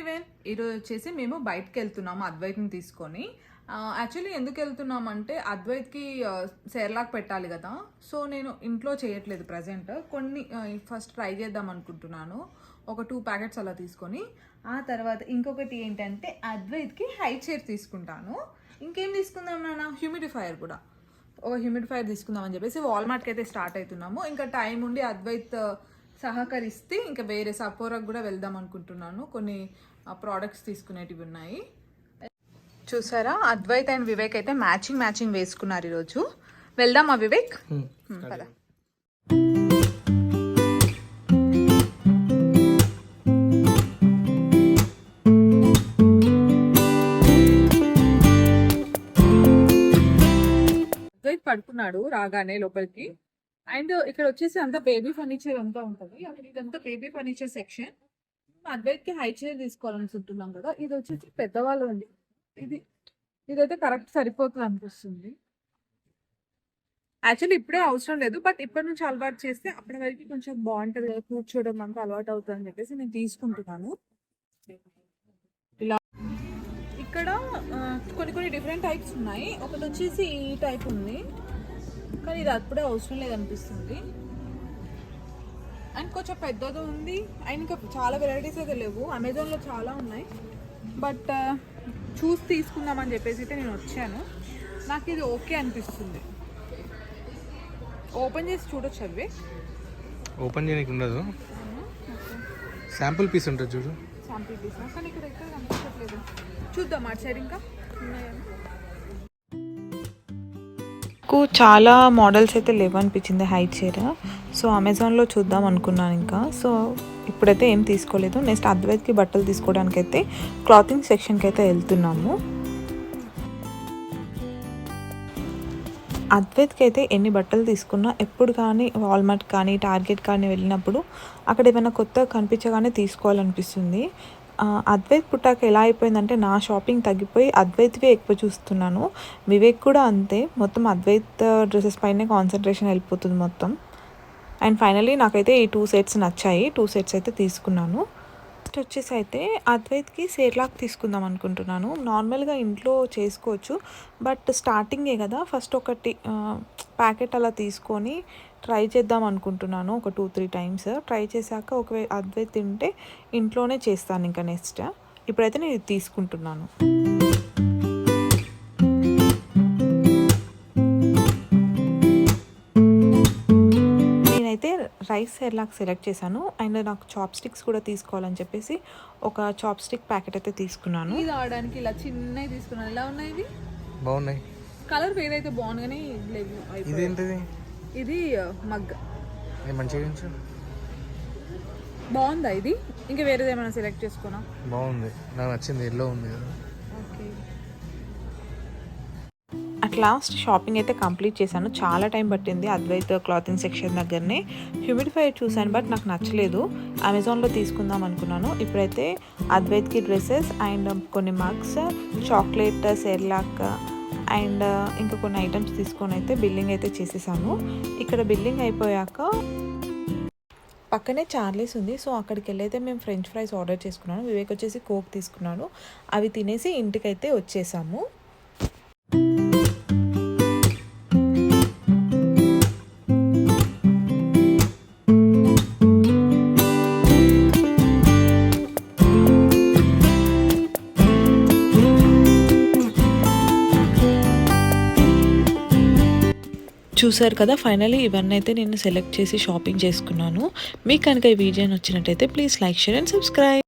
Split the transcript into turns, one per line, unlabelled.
Everyone ఈరోజు వచ్చేసి మేము బయటకు వెళ్తున్నాము అద్వైత్ని తీసుకొని. యాక్చువల్లీ ఎందుకు వెళ్తున్నామంటే అద్వైత్కి సేర్లాక్ పెట్టాలి కదా. సో నేను ఇంట్లో చేయట్లేదు ప్రజెంట్. కొన్ని ఫస్ట్ ట్రై చేద్దాం అనుకుంటున్నాను. ఒక టూ ప్యాకెట్స్ అలా తీసుకొని. ఆ తర్వాత ఇంకొకటి ఏంటంటే అద్వైత్కి హై చైర్ తీసుకుంటాను. ఇంకేం తీసుకుందాం నాన్న? హ్యూమిడిఫైయర్ కూడా. ఒక హ్యూమిడిఫైయర్ తీసుకుందాం అని చెప్పేసి వాల్మార్ట్కి అయితే స్టార్ట్ అవుతున్నాము ఇంకా టైం ఉండి అద్వైత్ సహకరిస్తే ఇంకా వేరే సపోరాకు కూడా వెళ్దాం అనుకుంటున్నాను. కొన్ని ప్రోడక్ట్స్ తీసుకునేటివి ఉన్నాయి. చూసారా? అద్వైత్ అండ్ వివేక్ అయితే మ్యాచింగ్ మ్యాచింగ్ వేసుకున్నారు ఈరోజు. వెళ్దామా వివేక్? హ్మ్, పద. అద్వైత్ పడుకున్నాడు రాగానే లోపలికి. అండ్ ఇక్కడ వచ్చేసి అంతా బేబీ ఫర్నిచర్ అంతా ఉంటుంది. అక్కడ ఇదంతా బేబీ ఫర్నిచర్ సెక్షన్ అద్వైత్కి హై చైర్ తీసుకోవాలనుకుంటున్నాం కదా ఇది వచ్చేసి పెద్దవాళ్ళు అండి ఇది ఇదైతే కరెక్ట్ సరిపోతుంది అనిపిస్తుంది. యాక్చువల్లీ ఇప్పుడే అవసరం లేదు బట్ ఇప్పటి నుంచి అలవాటు చేస్తే అప్పటి వరకు కొంచెం బాగుంటుంది కదా కూర్చోవడం అంతా అలవాటు అవుతుంది అని చెప్పేసి నేను తీసుకుంటున్నాను. ఇలా ఇక్కడ కొన్ని కొన్ని డిఫరెంట్ టైప్స్ ఉన్నాయి. ఒకటి వచ్చేసి ఈ టైప్ ఉంది. కానీ ఇది అప్పుడే అవసరం లేదనిపిస్తుంది. అండ్ కొంచెం పెద్దది ఉంది. అండ్ ఇంకా చాలా వెరైటీస్ అయితే లేవు. అమెజాన్లో చాలా ఉన్నాయి. బట్ చూసి తీసుకుందామని చెప్పేసి అయితే నేను వచ్చాను. నాకు ఇది ఓకే అనిపిస్తుంది. ఓపెన్ చేసి చూడొచ్చు అవి?
ఓపెన్ చేయడానికి ఉండదు. శాంపుల్ పీస్ ఉంటుంది చూడు.
శాంపిల్ పీస్ కానీ ఇక్కడ ఎక్కడ కనిపించట్లేదు. చూద్దాం అటు ఇంకా.
నాకు చాలా మోడల్స్ అయితే లేవు అనిపించింది హై చైర్. సో అమెజాన్లో చూద్దాం అనుకున్నాను ఇంకా. సో ఇప్పుడైతే ఏం తీసుకోలేదు. నెక్స్ట్ అద్వైత్కి బట్టలు తీసుకోవడానికి అయితే క్లాతింగ్ సెక్షన్కి అయితే వెళ్తున్నాము. అద్వైత్కి అయితే ఎన్ని బట్టలు తీసుకున్నా ఎప్పుడు కానీ వాల్మార్ట్ కానీ టార్గెట్ కానీ వెళ్ళినప్పుడు అక్కడ ఏమైనా కొత్తగా కనిపించగానే తీసుకోవాలనిపిస్తుంది. అద్వైత్ పుట్టాక ఎలా అయిపోయిందంటే నా షాపింగ్ తగ్గిపోయి అద్వైత్వే ఎక్కువ చూస్తున్నాను. వివేక్ కూడా అంతే. మొత్తం అద్వైత్ డ్రెస్సెస్ పైనే కాన్సన్ట్రేషన్ వెళ్ళిపోతుంది మొత్తం. అండ్ ఫైనలీ నాకైతే ఈ టూ సెట్స్ నచ్చాయి. టూ సెట్స్ అయితే తీసుకున్నాను. నెక్స్ట్ వచ్చేసి అయితే అద్వైత్కి సేర్లాక్ తీసుకుందాం అనుకుంటున్నాను. నార్మల్గా ఇంట్లో చేసుకోవచ్చు. బట్ స్టార్టింగే కదా ఫస్ట్ ఒకటి ప్యాకెట్ అలా తీసుకొని ట్రై చేద్దాం అనుకుంటున్నాను. ఒక టూ త్రీ టైమ్స్ ట్రై చేశాక ఒకవేళ అద్వైత్ తింటే ఇంట్లోనే చేస్తాను ఇంకా నెక్స్ట్ ఇప్పుడైతే నేను తీసుకుంటున్నాను. రైస్ సెర్లాక్ సెలెక్ట్ చేశాను అండ్ నాకు చాప్ స్టిక్స్ కూడా తీసుకోవాలని చెప్పేసి ఒక చాప్ స్టిక్ ప్యాకెట్ అయితే తీసుకున్నాను.
ఇది ఆడడానికి ఇలా చిన్నవి తీసుకున్నాను. ఎలా ఉన్నాయి ఇవి?
బాగున్నాయి.
కలర్ వేరైతే బాగుంది కానీ ఇది మగ్.
ఇది మంచిగా ఉంచు.
బాగుందా ఇది? ఇంకా వేరేది ఏమైనా సెలెక్ట్ చేసుకున్నా
బాగుంది. నాకు నచ్చింది ఎల్లో ఉంది కదా.
అట్ లాస్ట్ షాపింగ్ అయితే కంప్లీట్ చేశాను. చాలా టైం పట్టింది అద్వైత్ క్లాతింగ్ సెక్షన్ దగ్గరనే. హ్యూమిడిఫైర్ చూశాను బట్ నాకు నచ్చలేదు. అమెజాన్లో తీసుకుందాం అనుకున్నాను. ఇప్పుడైతే అద్వైత్కి డ్రెస్సెస్ అండ్ కొన్ని మగ్స్ చాక్లెట్ సెర్లాక్ అండ్ ఇంకా కొన్ని ఐటమ్స్ తీసుకొని అయితే బిల్లింగ్ అయితే చేసేసాను. ఇక్కడ బిల్లింగ్ అయిపోయాక పక్కనే చార్లీస్ ఉంది. సో అక్కడికి వెళ్ళైతే మేము ఫ్రెంచ్ ఫ్రైస్ ఆర్డర్ చేసుకున్నాను. వివేక్ వచ్చేసి కోక్ తీసుకున్నాను అవి తినేసి ఇంటికైతే వచ్చేసాము. చూసారు కదా ఫైనలీ ఇవన్నీ అయితే నేను సెలెక్ట్ చేసి షాపింగ్ చేసుకున్నాను. మీకు కనుక ఈ వీడియో నచ్చినట్టయితే please like share and subscribe